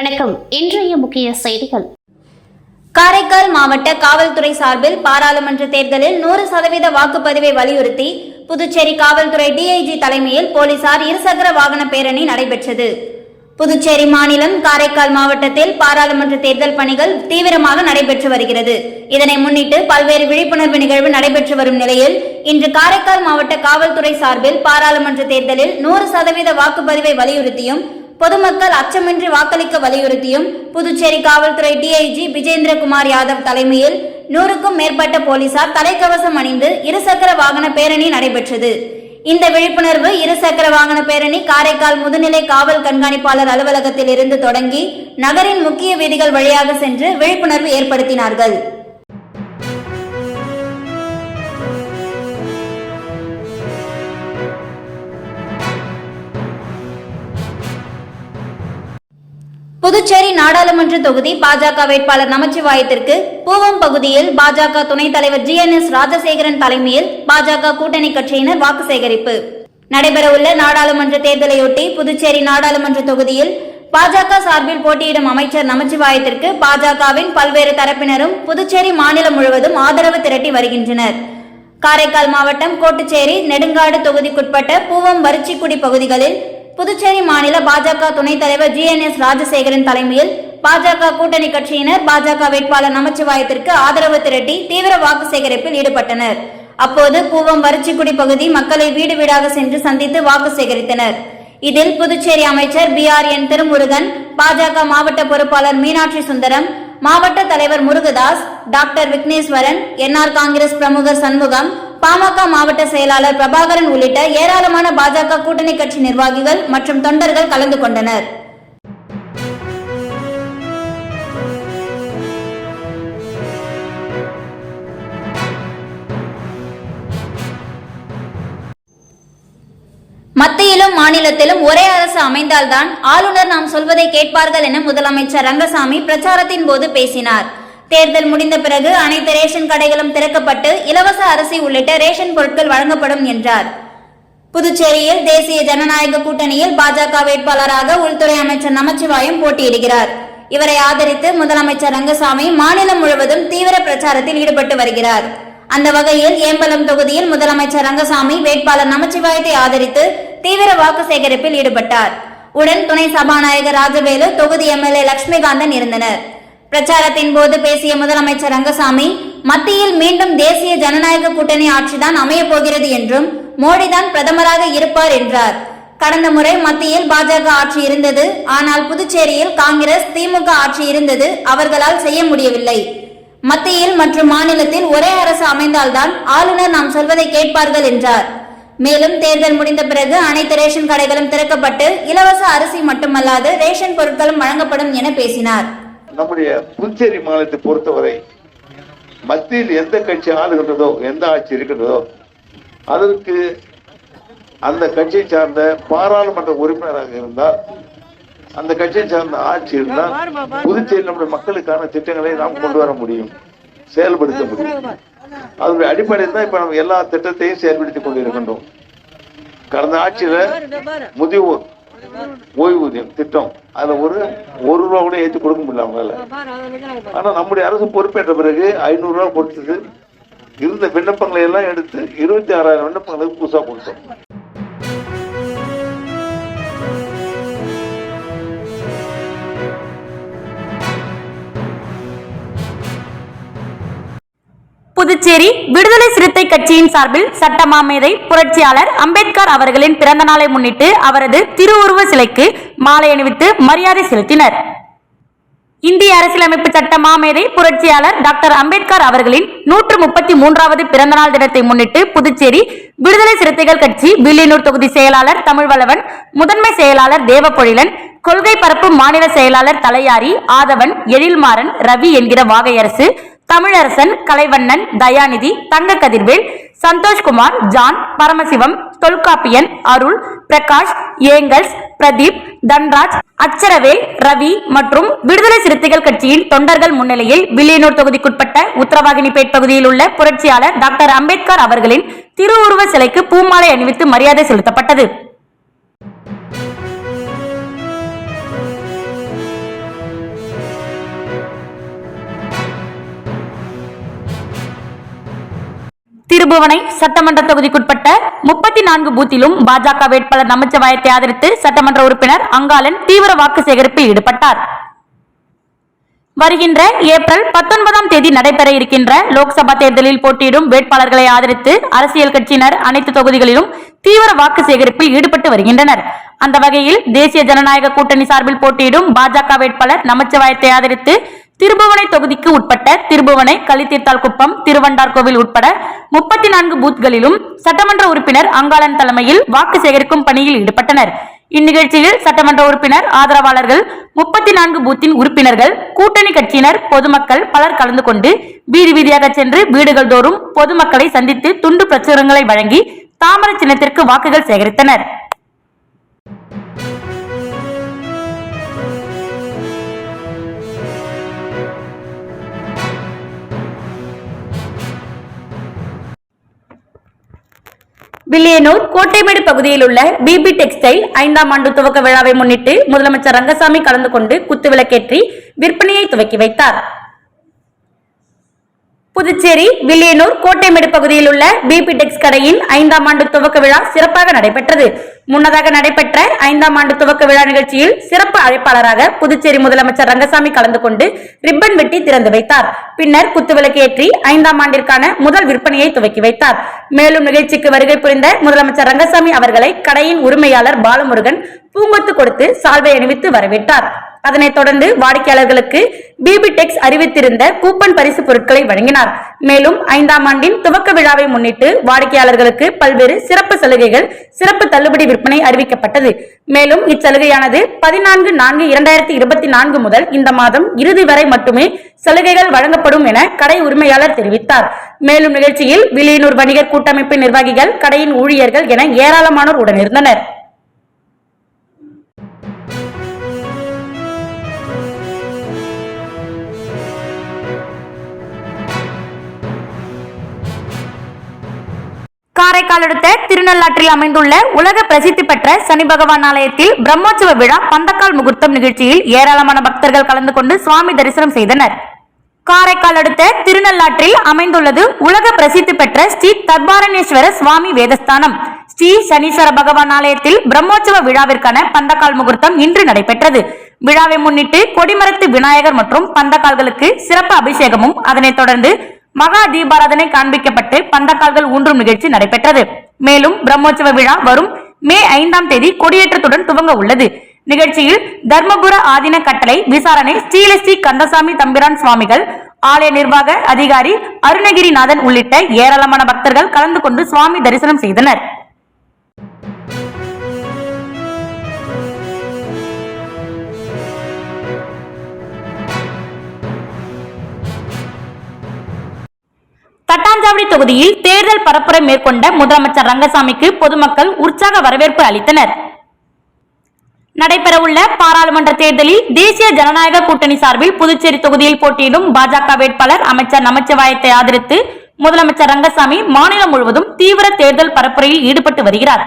வணக்கம். இன்றைய முக்கிய செய்திகள். காரைக்கால் மாவட்ட காவல்துறை சார்பில் பாராளுமன்ற தேர்தலில் நூறு சதவீத வாக்குப்பதிவை வலியுறுத்தி புதுச்சேரி காவல்துறை டிஐஜி தலைமையில் போலீசார் இருசக்கர வாகன பேரணி நடைபெற்றது. புதுச்சேரி மாநிலம் காரைக்கால் மாவட்டத்தில் பாராளுமன்ற தேர்தல் பணிகள் தீவிரமாக நடைபெற்று வருகிறது. இதனை முன்னிட்டு பல்வேறு விழிப்புணர்வு நிகழ்வு நடைபெற்று வரும் நிலையில் இன்று காரைக்கால் மாவட்ட காவல்துறை சார்பில் பாராளுமன்ற தேர்தலில் நூறு சதவீத வாக்குப்பதிவை வலியுறுத்தியும் பொதுமக்கள் அச்சமின்றி வாக்களிக்க வலியுறுத்தியும் புதுச்சேரி காவல்துறை டிஐஜி விஜேந்திரகுமார் யாதவ் தலைமையில் நூறுக்கும் மேற்பட்ட போலீசார் தலைக்கவசம் அணிந்து இருசக்கர வாகன பேரணி நடைபெற்றது. இந்த விழிப்புணர்வு இருசக்கர வாகன பேரணி காரைக்கால் முதுநிலை காவல் கண்காணிப்பாளர் அலுவலகத்தில் இருந்து தொடங்கி நகரின் முக்கிய வீதிகள் வழியாக சென்று விழிப்புணர்வு ஏற்படுத்தினார்கள். புதுச்சேரி நாடாளுமன்ற தொகுதி பாஜக வேட்பாளர் நமச்சிவாயத்திற்கு பூவம் பகுதியில் பாஜக துணைத் தலைவர் ஜி என் எஸ் ராஜசேகரன் தலைமையில் பாஜக கூட்டணி கட்சியினர் வாக்கு சேகரிப்பு. நடைபெறவுள்ள நாடாளுமன்ற தேர்தலையொட்டி புதுச்சேரி நாடாளுமன்ற தொகுதியில் பாஜக சார்பில் போட்டியிடும் அமைச்சர் நமச்சிவாயத்திற்கு பாஜகவின் பல்வேறு தரப்பினரும் புதுச்சேரி மாநிலம் முழுவதும் ஆதரவு திரட்டி வருகின்றனர். காரைக்கால் மாவட்டம் கோட்டுச்சேரி நெடுங்காடு தொகுதிக்குட்பட்ட பூவம் வரிச்சிக்குடி பகுதிகளில் புதுச்சேரி மாநில பாஜக துணைத் தலைவர் ஜி என் எஸ் ராஜசேகரன் தலைமையில் பாஜக கூட்டணி கட்சியினர் பாஜக வேட்பாளர் நமச்சிவாயத்திற்கு ஆதரவு திரட்டி தீவிர வாக்கு சேகரிப்பில் ஈடுபட்டனர். அப்போது கூவம் வரிச்சிக்குடி பகுதி மக்களை வீடு வீடாக சென்று சந்தித்து வாக்கு சேகரித்தனர். இதில் புதுச்சேரி அமைச்சர் பி ஆர் என் திருமுருகன் பாஜக மாவட்ட பொறுப்பாளர் மீனாட்சி சுந்தரம் மாவட்ட தலைவர் முருகதாஸ் டாக்டர் விக்னேஸ்வரன் என்ஆர் காங்கிரஸ் பிரமுகர் சண்முகம் பாமக மாவட்ட செயலாளர் பிரபாகரன் உள்ளிட்ட ஏராளமான பாஜக கூட்டணி கட்சி நிர்வாகிகள் மற்றும் தொண்டர்கள் கலந்து கொண்டனர். மத்தியிலும் மாநிலத்திலும் ஒரே அரசு அமைந்தால்தான் ஆளுநர் நாம் சொல்வதை கேட்பார்கள் என முதலமைச்சர் ரங்கசாமி பிரச்சாரத்தின் போது பேசினார். தேர்தல் முடிந்த பிறகு அனைத்து ரேஷன் கடைகளும் திறக்கப்பட்டு இலவச அரிசி உள்ளிட்ட ரேஷன் பொருட்கள் வழங்கப்படும் என்றார். புதுச்சேரியில் தேசிய ஜனநாயக கூட்டணியில் பாஜக வேட்பாளராக உள்துறை அமைச்சர் நமச்சிவாயம் போட்டியிடுகிறார். இவரை ஆதரித்து முதலமைச்சர் ரங்கசாமி மாநிலம் முழுவதும் தீவிர பிரச்சாரத்தில் ஈடுபட்டு வருகிறார். அந்த வகையில் ஏம்பலம் தொகுதியில் முதலமைச்சர் ரங்கசாமி வேட்பாளர் நமச்சிவாயத்தை ஆதரித்து தீவிர வாக்கு சேகரிப்பில் ஈடுபட்டார். உடன் துணை சபாநாயகர் ராஜவேலு தொகுதி எம்எல்ஏ லட்சுமிகாந்தன் இருந்தனர். பிரச்சாரத்தின் போது பேசிய முதலமைச்சர் ரங்கசாமி மத்தியில் மீண்டும் தேசிய ஜனநாயக கூட்டணி ஆட்சிதான் அமையப் போகிறது என்றும் மோடிதான் பிரதமராக இருப்பார் என்றார். கடந்த முறை மத்தியில் பாஜக ஆட்சி இருந்தது. ஆனால் புதுச்சேரியில் காங்கிரஸ் திமுக ஆட்சி இருந்தது. அவர்களால் செய்ய முடியவில்லை. மத்தியில் மற்றும் மாநிலத்தில் ஒரே அரசு அமைந்தால்தான் ஆளுநர் நாம் சொல்வதை கேட்பார்கள் என்றார். மேலும் தேர்தல் முடிந்த பிறகு அனைத்து ரேஷன் கடைகளும் திறக்கப்பட்டு இலவச அரிசி மட்டுமல்லாது ரேஷன் பொருட்களும் வழங்கப்படும் என பேசினார். நம்முடைய புதுச்சேரி மாநிலத்தை பொறுத்தவரை மத்தியில் எந்த கட்சி ஆளுகின்றதோ எந்த ஆட்சி இருக்கின்றதோ அதற்கு அந்த கட்சியை சார்ந்த பாராளுமன்ற உறுப்பினராக இருந்தால் அந்த கட்சியை சார்ந்த ஆட்சி இருந்தால் புதுச்சேரி நம்முடைய மக்களுக்கான திட்டங்களை நாம் கொண்டு வர முடியும் செயல்படுத்த முடியும். அதனுடைய அடிப்படையில் தான் இப்ப நம்ம எல்லா திட்டத்தையும் செயல்படுத்திக் கொண்டிருக்கின்றோம். கடந்த ஆட்சியில முதியோர் ஓய்வூதியம் திட்டம். அதுல ஒரு ஒரு ரூபா கூட ஏற்றி கொடுக்க முடியல அவங்களால. ஆனா நம்முடைய அரசு பொறுப்பேற்ற பிறகு ஐநூறு ரூபா கொடுத்தது. இருந்த விண்ணப்பங்களை எல்லாம் எடுத்து இருபத்தி ஆறாயிரம் விண்ணப்பங்களுக்கு புதுசா கொடுத்தோம். புதுச்சேரி விடுதலை சிறுத்தை கட்சியின் சார்பில் சட்டமாமேதை புரட்சியாளர் அம்பேத்கர் அவர்களின் பிறந்த நாளை முன்னிட்டு அவரது திருவுருவ சிலைக்கு மாலை அணிவித்து மரியாதை செலுத்தினர். இந்திய அரசியலமைப்பு சட்ட மாமேதை புரட்சியாளர் டாக்டர் அம்பேத்கர் அவர்களின் நூற்று முப்பத்தி மூன்றாவது பிறந்தநாள் தினத்தை முன்னிட்டு புதுச்சேரி விடுதலை சிறுத்தைகள் கட்சி வில்லியனூர் தொகுதி செயலாளர் தமிழ்வளவன் முதன்மை செயலாளர் தேவப்பொழிலன் கொள்கை பரப்பு மாநில செயலாளர் தலையாரி ஆதவன் எழில்மாறன் ரவி என்கிற வாகையரசு தமிழரசன் கலைவண்ணன் தயாநிதி தங்க கதிர்வேல் சந்தோஷ்குமார் ஜான் பரமசிவம் தொல்காப்பியன் அருள் பிரகாஷ் ஏங்கல்ஸ் பிரதீப் தன்ராஜ் அச்சரவேல் ரவி மற்றும் விடுதலை சிறுத்தைகள் கட்சியின் தொண்டர்கள் முன்னிலையில் வில்லியனூர் தொகுதிக்குட்பட்ட உத்தரவாகினிப்பேட் பகுதியில் உள்ள புரட்சியாளர் டாக்டர் அம்பேத்கர் அவர்களின் திருவுருவ சிலைக்கு பூமாலை அணிவித்து மரியாதை செலுத்தப்பட்டது. திருபுவனை சட்டமன்ற தொகுதிக்குட்பட்ட முப்பத்தி நான்கு பூத்திலும் பாஜக வேட்பாளர் நமச்சிவாயத்தை ஆதரித்து சட்டமன்ற உறுப்பினர் அங்காளன் தீவிர வாக்கு சேகரிப்பில் ஈடுபட்டார். வருகின்ற ஏப்ரல் பத்தொன்பதாம் தேதி நடைபெற இருக்கின்ற லோக்சபா தேர்தலில் போட்டியிடும் வேட்பாளர்களை ஆதரித்து அரசியல் கட்சியினர் அனைத்து தொகுதிகளிலும் தீவிர வாக்கு சேகரிப்பில் ஈடுபட்டு வருகின்றனர். அந்த வகையில் தேசிய ஜனநாயக கூட்டணி சார்பில் போட்டியிடும் பாஜக வேட்பாளர் நமச்சிவாயத்தை ஆதரித்து திருபுவனை தொகுதிக்கு உட்பட்ட திருபுவனை களித்தீர்த்தால் குப்பம் திருவண்டார்கோவில் உட்பட முப்பத்தி நான்கு பூத்களிலும் சட்டமன்ற உறுப்பினர் அங்காளன் தலைமையில் வாக்கு சேகரிக்கும் பணியில் ஈடுபட்டனர். இந்நிகழ்ச்சியில் சட்டமன்ற உறுப்பினர் ஆதரவாளர்கள் முப்பத்தி நான்கு பூத்தின் உறுப்பினர்கள் கூட்டணி கட்சியினர் பொதுமக்கள் பலர் கலந்து கொண்டு வீதி வீதியாக சென்று வீடுகள் தோறும் பொதுமக்களை சந்தித்து துண்டு பிரச்சுரங்களை வழங்கி தாமரை சின்னத்திற்கு வாக்குகள் சேகரித்தனர். வில்லியனூர் கோட்டைமேடு பகுதியில் உள்ள பிபி டெக்ஸ்டைல் ஐந்தாம் ஆண்டு துவக்க விழாவை முன்னிட்டு முதலமைச்சர் ரங்கசாமி கலந்து கொண்டு குத்துவிளக்கேற்றி விற்பனையை துவக்கி வைத்தார். புதுச்சேரி வில்லியனூர் கோட்டைமேடு பகுதியில் உள்ள பிபி டெக்ஸ் கடையின் ஐந்தாம் ஆண்டு துவக்க விழா சிறப்பாக நடைபெற்றது. முன்னதாக நடைபெற்ற ஐந்தாம் ஆண்டு துவக்க விழா நிகழ்ச்சியில் சிறப்பு அழைப்பாளராக புதுச்சேரி முதலமைச்சர் ரங்கசாமி கலந்து கொண்டு ரிப்பன் வெட்டி திறந்து வைத்தார். பின்னர் குத்துவிளக்கு ஏற்றி ஐந்தாம் ஆண்டிற்கான முதல் விற்பனையை துவக்கி வைத்தார். மேலும் நிகழ்ச்சிக்கு வருகை புரிந்த முதலமைச்சர் ரங்கசாமி அவர்களை கடையின் உரிமையாளர் பாலமுருகன் பூங்கொத்து கொடுத்து சால்வை அணிவித்து வரவேற்றார். அதனைத் தொடர்ந்து வாடிக்கையாளர்களுக்கு பிபி டெக்ஸ் அறிவித்திருந்த கூப்பன் பரிசு பொருட்களை வழங்கினார். மேலும் ஐந்தாம் ஆண்டின் துவக்க விழாவை முன்னிட்டு வாடிக்கையாளர்களுக்கு பல்வேறு சிறப்பு சலுகைகள் சிறப்பு தள்ளுபடி விற்பனை அறிவிக்கப்பட்டது. மேலும் இச்சலுகையானது பதினான்கு நான்கு இரண்டாயிரத்தி இருபத்தி நான்கு முதல் இந்த மாதம் இறுதி வரை மட்டுமே சலுகைகள் வழங்கப்படும் என கடை உரிமையாளர் தெரிவித்தார். மேலும் நிகழ்ச்சியில் வில்லியனூர் வணிகர் கூட்டமைப்பு நிர்வாகிகள் கடையின் ஊழியர்கள் என ஏராளமானோர் உடனிருந்தனர். காரைக்கால் அடுத்த திருநள்ளாற்றில் அமைந்துள்ள உலக பிரசித்தி பெற்ற சனி பகவான் ஆலயத்தில் பிரம்மோற்சவ விழா பந்தக்கால் முகூர்த்தம் நிகழ்ச்சியில் ஏராளமான பக்தர்கள் கலந்து கொண்டு சுவாமி தரிசனம் செய்தனர். காரைக்கால் அடுத்த திருநள்ளாற்றில் அமைந்துள்ளது உலக பிரசித்தி பெற்ற ஸ்ரீ தர்பாரணேஸ்வர சுவாமி வேதஸ்தானம். ஸ்ரீ சனீஸ்வர பகவான் ஆலயத்தில் பிரம்மோற்சவ விழாவிற்கான பந்தக்கால் முகூர்த்தம் இன்று நடைபெற்றது. விழாவை முன்னிட்டு கொடிமரத்து விநாயகர் மற்றும் பந்தக்கால்களுக்கு சிறப்பு அபிஷேகமும் அதனைத் தொடர்ந்து மகா தீபாராதனை காண்பிக்கப்பட்டு பந்தக்கால்கள் ஊன்றும் நிகழ்ச்சி நடைபெற்றது. மேலும் பிரம்மோற்சவ விழா வரும் மே ஐந்தாம் தேதி கொடியேற்றத்துடன் துவங்க உள்ளது. நிகழ்ச்சியில் தர்மபுர ஆதீன கட்டளை விசாரணை ஸ்ரீலஸ்ரீ கந்தசாமி தம்பிரான் சுவாமிகள் ஆலய நிர்வாக அதிகாரி அருணகிரிநாதன் உள்ளிட்ட ஏராளமான பக்தர்கள் கலந்து கொண்டு சுவாமி தரிசனம் செய்தனர். தட்டாஞ்சாவடி தொகுதியில் தேர்தல் பரப்புரை மேற்கொண்ட முதலமைச்சர் ரங்கசாமிக்கு பொதுமக்கள் உற்சாக வரவேற்பு அளித்தனர். நடைபெறவுள்ள பாராளுமன்ற தேர்தலில் தேசிய ஜனநாயக கூட்டணி சார்பில் புதுச்சேரி தொகுதியில் போட்டியிடும் பாஜக வேட்பாளர் அமைச்சர் நமச்சிவாயத்தை ஆதரித்து முதலமைச்சர் ரங்கசாமி மாநிலம் முழுவதும் தீவிர தேர்தல் பரப்புரையில் ஈடுபட்டு வருகிறார்.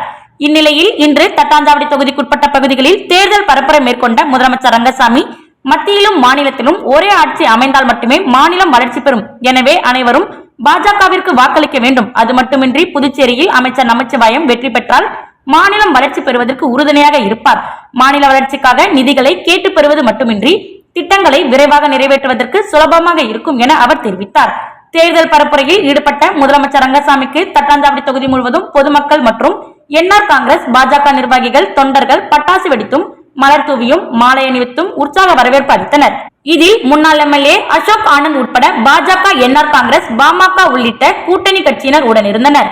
இந்நிலையில் இன்று தட்டாஞ்சாவடி தொகுதிக்குட்பட்ட பகுதிகளில் தேர்தல் பரப்புரை மேற்கொண்ட முதலமைச்சர் ரங்கசாமி மத்தியிலும் மாநிலத்திலும் ஒரே ஆட்சி அமைந்தால் மட்டுமே மாநிலம் வளர்ச்சி பெறும். எனவே அனைவரும் பாஜகவிற்கு வாக்களிக்க வேண்டும். அது மட்டுமின்றி புதுச்சேரியில் அமைச்சர் நமச்சிவாயம் வெற்றி பெற்றால் மாநிலம் வளர்ச்சி பெறுவதற்கு உறுதுணையாக இருப்பார். மாநில வளர்ச்சிக்காக நிதிகளை கேட்டு பெறுவது மட்டுமின்றி திட்டங்களை விரைவாக நிறைவேற்றுவதற்கு சுலபமாக இருக்கும் என அவர் தெரிவித்தார். தேர்தல் பரப்புரையில் ஈடுபட்ட முதலமைச்சர் ரங்கசாமிக்கு தட்டாஞ்சாவடி தொகுதி முழுவதும் பொதுமக்கள் மற்றும் என்ஆர் காங்கிரஸ் பாஜக நிர்வாகிகள் தொண்டர்கள் பட்டாசு வெடித்தும் மலர் தூவியும் மாலை அணிவித்தும் உற்சாக வரவேற்பு அளித்தனர். இதில் முன்னாள் எம்எல்ஏ அசோக் ஆனந்த் உட்பட பாஜக என்ஆர் காங்கிரஸ் பாமக உள்ளிட்ட கூட்டணி கட்சியினர் உடனிருந்தனர்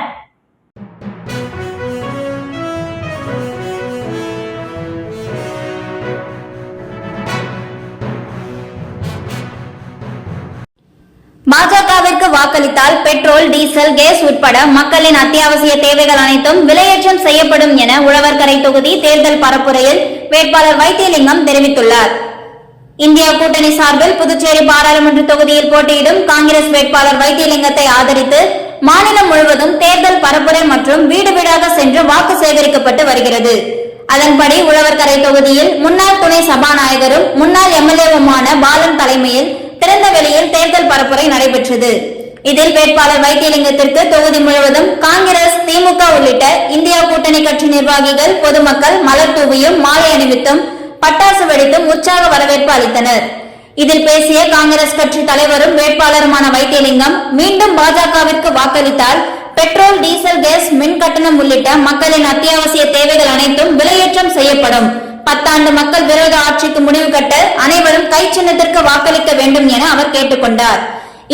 பாஜகவிற்கு வாக்களித்தால் பெட்ரோல் டீசல் கேஸ் உட்பட மக்களின் அத்தியாவசிய தேவைகள் அனைத்தும் விலையேற்றம் செய்யப்படும் என உழவர்கரை தொகுதி தேர்தல் பரப்புரையில் வேட்பாளர் வைத்தியலிங்கம் தெரிவித்துள்ளார். இந்தியா கூட்டணி சார்பில் புதுச்சேரி பாராளுமன்ற தொகுதியில் போட்டியிடும் காங்கிரஸ் வேட்பாளர் வைத்தியலிங்கத்தை ஆதரித்து மாநிலம் முழுவதும் தேர்தல் பரப்புரை மற்றும் வீடு வீடாக சென்று வாக்கு சேகரிக்கப்பட்டு வருகிறது. அதன்படி உழவர்கரை தொகுதியில் முன்னாள் துணை சபாநாயகரும் முன்னாள் எம்எல்ஏவுமான பாலன் தலைமையில் திறந்த வெளியில் தேர்தல் பரப்புரை நடைபெற்றது. இதில் வேட்பாளர் வைத்தியலிங்கத்திற்கு தொகுதி முழுவதும் காங்கிரஸ் திமுக உள்ளிட்ட இந்தியா கூட்டணி கட்சி நிர்வாகிகள் பொதுமக்கள் மலர் தூவியும் மாலை அணிவித்தும் பட்டாசு வெடித்தும் உற்சாக வரவேற்பு அளித்தனர். இதில் பேசிய காங்கிரஸ் கட்சி தலைவரும் வேட்பாளருமான வைத்தியலிங்கம் மீண்டும் பாஜகவிற்கு வாக்களித்தால் பெட்ரோல் டீசல் கேஸ் மின் கட்டணம் உள்ளிட்ட மக்களின் அத்தியாவசிய தேவைகள் அனைத்தும் விலையேற்றம் செய்யப்படும். பத்தாண்டு மக்கள் விரோத ஆட்சிக்கு முடிவு கட்ட அனைவரும் கை சின்னத்திற்கு வாக்களிக்க வேண்டும் என அவர் கேட்டுக்கொண்டார்.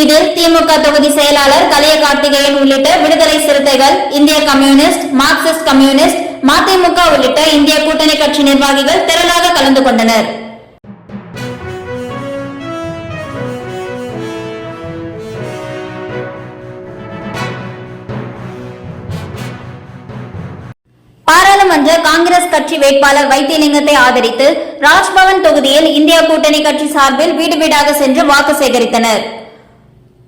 இதில் திமுக தொகுதி செயலாளர் கலைய கார்த்திகேயன் உள்ளிட்ட விடுதலை சிறுத்தைகள் இந்திய கம்யூனிஸ்ட் மார்க்சிஸ்ட் கம்யூனிஸ்ட் மதிமுக உள்ளிட்ட இந்திய கூட்டணி கட்சி நிர்வாகிகள் திரளாக கலந்து கொண்டனர். பாராளுமன்ற காங்கிரஸ் கட்சி வேட்பாளர் வைத்தியலிங்கத்தை ஆதரித்து ராஜ்பவன் தொகுதியில் இந்தியா கூட்டணி கட்சி சார்பில் வீடு வீடாக சென்று வாக்கு சேகரித்தனர்.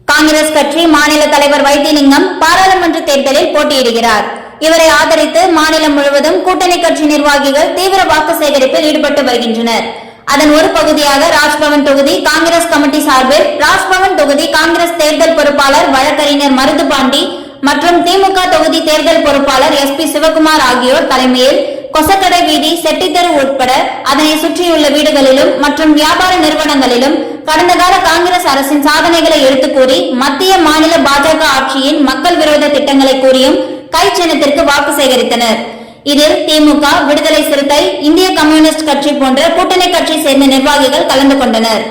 காங்கிரஸ் கட்சி மாநில தலைவர் வைத்திலிங்கம் பாராளுமன்ற தேர்தலில் போட்டியிடுகிறார். இவரை ஆதரித்து மாநிலம் முழுவதும் கூட்டணி கட்சி நிர்வாகிகள் தீவிர வாக்கு சேகரிப்பில் ஈடுபட்டு வருகின்றனர். அதன் ஒரு பகுதியாக ராஜ்பவன் தொகுதி காங்கிரஸ் கமிட்டி சார்பில் ராஜ்பவன் தொகுதி காங்கிரஸ் தேர்தல் பொறுப்பாளர் வழக்கறிஞர் மருது பாண்டி மற்றும் திமுக தொகுதி தேர்தல் பொறுப்பாளர் எஸ் பி சிவகுமார் ஆகியோர் தலைமையில் கொசக்கடை வீதி செட்டித்தெரு உட்பட அதனை சுற்றியுள்ள வீடுகளிலும் மற்றும் வியாபார நிறுவனங்களிலும் கடந்த கால காங்கிரஸ் அரசின் சாதனைகளை எடுத்து கூறி மத்திய மாநில பாஜக ஆட்சியின் மக்கள் விரோத திட்டங்களை கூறியும் கை சின்னத்திற்கு வாக்கு சேகரித்தனர். இதில் திமுக விடுதலை சிறுத்தை இந்திய கம்யூனிஸ்ட் கட்சி போன்ற கூட்டணி கட்சி சேர்ந்த நிர்வாகிகள் கலந்து கொண்டனர்.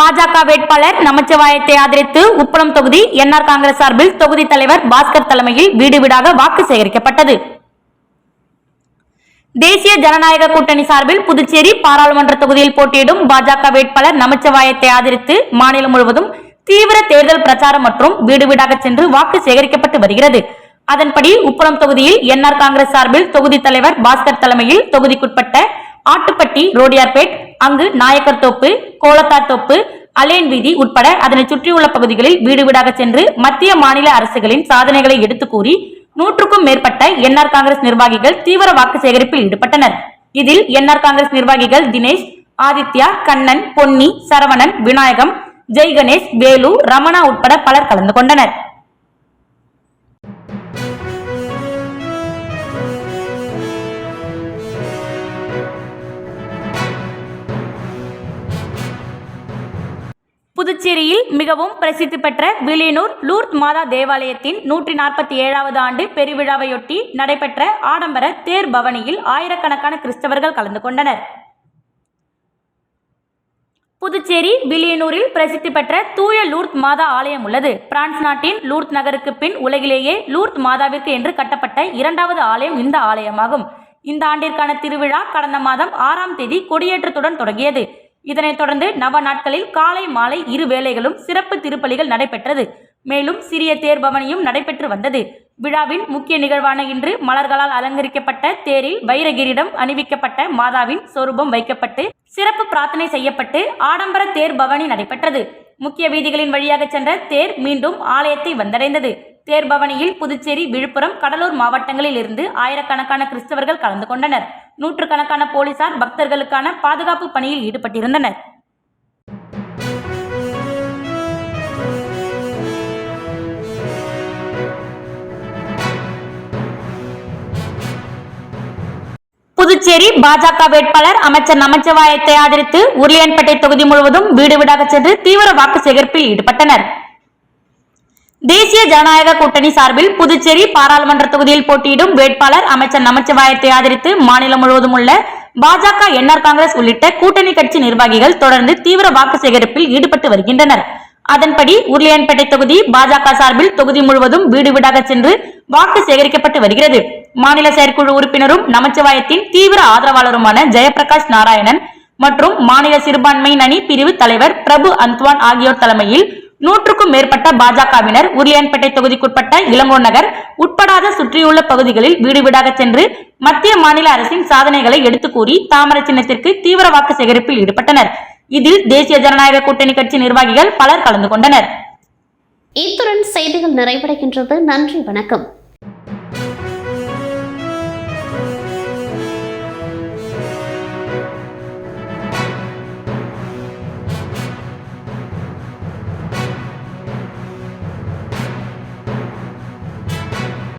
பாஜக வேட்பாளர் நமச்சிவாயத்தை ஆதரித்து உப்பளம் தொகுதி என்ஆர் காங்கிரஸ் சார்பில் தொகுதி தலைவர் பாஸ்கர் தலைமையில் வீடு வீடாக வாக்கு சேகரிக்கப்பட்டது. தேசிய ஜனநாயக கூட்டணி சார்பில் புதுச்சேரி பாராளுமன்ற தொகுதியில் போட்டியிடும் பாஜக வேட்பாளர் நமச்சிவாயத்தை ஆதரித்து மாநிலம் முழுவதும் தீவிர தேர்தல் பிரச்சாரம் மற்றும் வீடு வீடாக சென்று வாக்கு சேகரிக்கப்பட்டு வருகிறது. அதன்படி உப்பளம் தொகுதியில் என்ஆர் காங்கிரஸ் சார்பில் தொகுதி தலைவர் பாஸ்கர் தலைமையில் தொகுதிக்குட்பட்ட ஆட்டுப்பட்டி ரோடியார்பேட் அங்கு நாயக்கர் தோப்பு கோலத்தார் தோப்பு அலேன் வீதி உட்பட அதனை சுற்றியுள்ள பகுதிகளில் வீடு வீடாக சென்று மத்திய மாநில அரசுகளின் சாதனைகளை எடுத்துக் கூறி நூற்றுக்கும் மேற்பட்ட என்ஆர் காங்கிரஸ் நிர்வாகிகள் தீவிர வாக்கு சேகரிப்பில் ஈடுபட்டனர். இதில் என்ஆர் காங்கிரஸ் நிர்வாகிகள் தினேஷ் ஆதித்யா கண்ணன் பொன்னி சரவணன் விநாயகம் ஜெய் கணேஷ் வேலு ரமணா உட்பட பலர் கலந்து கொண்டனர். புதுச்சேரியில் மிகவும் பிரசித்தி பெற்ற வில்லியனூர் லூர்த் மாதா தேவாலயத்தின் நூற்றி நாற்பத்தி ஏழாவது ஆண்டு பெருவிழாவையொட்டி நடைபெற்ற ஆடம்பர தேர் பவனியில் ஆயிரக்கணக்கான கிறிஸ்தவர்கள் கலந்து கொண்டனர். புதுச்சேரி வில்லியனூரில் பிரசித்தி பெற்ற தூய லூர்த் மாதா ஆலயம் உள்ளது. பிரான்ஸ் நாட்டின் லூர்த் நகருக்கு பின் உலகிலேயே லூர்த் மாதாவிற்கு என்று கட்டப்பட்ட இரண்டாவது ஆலயம் இந்த ஆலயமாகும். இந்த ஆண்டிற்கான திருவிழா கடந்த மாதம் ஆறாம் தேதி கொடியேற்றத்துடன் தொடங்கியது. இதனைத் தொடர்ந்து நவ நாட்களில் காலை மாலை இரு வேளைகளும் சிறப்பு திருப்பலிகள் நடைபெற்றது. மேலும் சிறிய தேர்பவனியும் நடைபெற்று வந்தது. விழாவின் முக்கிய நிகழ்வான இன்று மலர்களால் அலங்கரிக்கப்பட்ட தேரில் வைரகிரிடம் அணிவிக்கப்பட்ட மாதாவின் சொரூபம் வைக்கப்பட்டு சிறப்பு பிரார்த்தனை செய்யப்பட்டு ஆடம்பர தேர் பவனி நடைபெற்றது. முக்கிய வீதிகளின் வழியாக சென்ற தேர் மீண்டும் ஆலயத்தை வந்தடைந்தது. தேர் பவனியில் புதுச்சேரி விழுப்புரம் கடலூர் மாவட்டங்களில் இருந்து ஆயிரக்கணக்கான கிறிஸ்தவர்கள் கலந்து கொண்டனர். நூற்றுக்கணக்கான போலீசார் பக்தர்களுக்கான பாதுகாப்பு பணியில் ஈடுபட்டிருந்தனர். புதுச்சேரி பாஜக வேட்பாளர் அமைச்சர் நமச்சிவாயத்தை ஆதரித்து உருளையன்பேட்டை தொகுதி முழுவதும் வீடு வீடாக சென்று தீவிர வாக்கு சேகரிப்பில் ஈடுபட்டனர். தேசிய ஜனநாயக கூட்டணி சார்பில் புதுச்சேரி பாராளுமன்ற தொகுதியில் போட்டியிடும் வேட்பாளர் அமைச்சர் நமச்சிவாயத்தை ஆதரித்து மாநிலம் முழுவதும் உள்ள பாஜக என்ஆர் காங்கிரஸ் உள்ளிட்ட கூட்டணி கட்சி நிர்வாகிகள் தொடர்ந்து தீவிர வாக்கு சேகரிப்பில் ஈடுபட்டு வருகின்றனர். அதன்படி உருளையன்பேட்டை தொகுதி பாஜக சார்பில் தொகுதி முழுவதும் வீடு வீடாக சென்று வாக்கு சேகரிக்கப்பட்டு வருகிறது. மாநில செயற்குழு உறுப்பினரும் நமச்சிவாயத்தின் தீவிர ஆதரவாளருமான ஜெயபிரகாஷ் நாராயணன் மற்றும் மாநில சிறுபான்மையின் அணி பிரிவு தலைவர் பிரபு அந்த்வான் ஆகியோர் தலைமையில் நூற்றுக்கும் மேற்பட்ட பாஜகவினர் உரியான்பேட்டை தொகுதிக்குட்பட்ட இளங்கோ நகர் உட்படாத சுற்றியுள்ள பகுதிகளில் வீடு வீடாக சென்று மத்திய மாநில அரசின் சாதனைகளை எடுத்துக்கூறி தாமரை சின்னத்திற்கு தீவிர வாக்கு சேகரிப்பில் ஈடுபட்டனர். இதில் தேசிய ஜனநாயக கூட்டணி கட்சி நிர்வாகிகள் பலர் கலந்து கொண்டனர். இத்துடன் செய்திகள் நிறைவடைகின்றது. நன்றி வணக்கம்.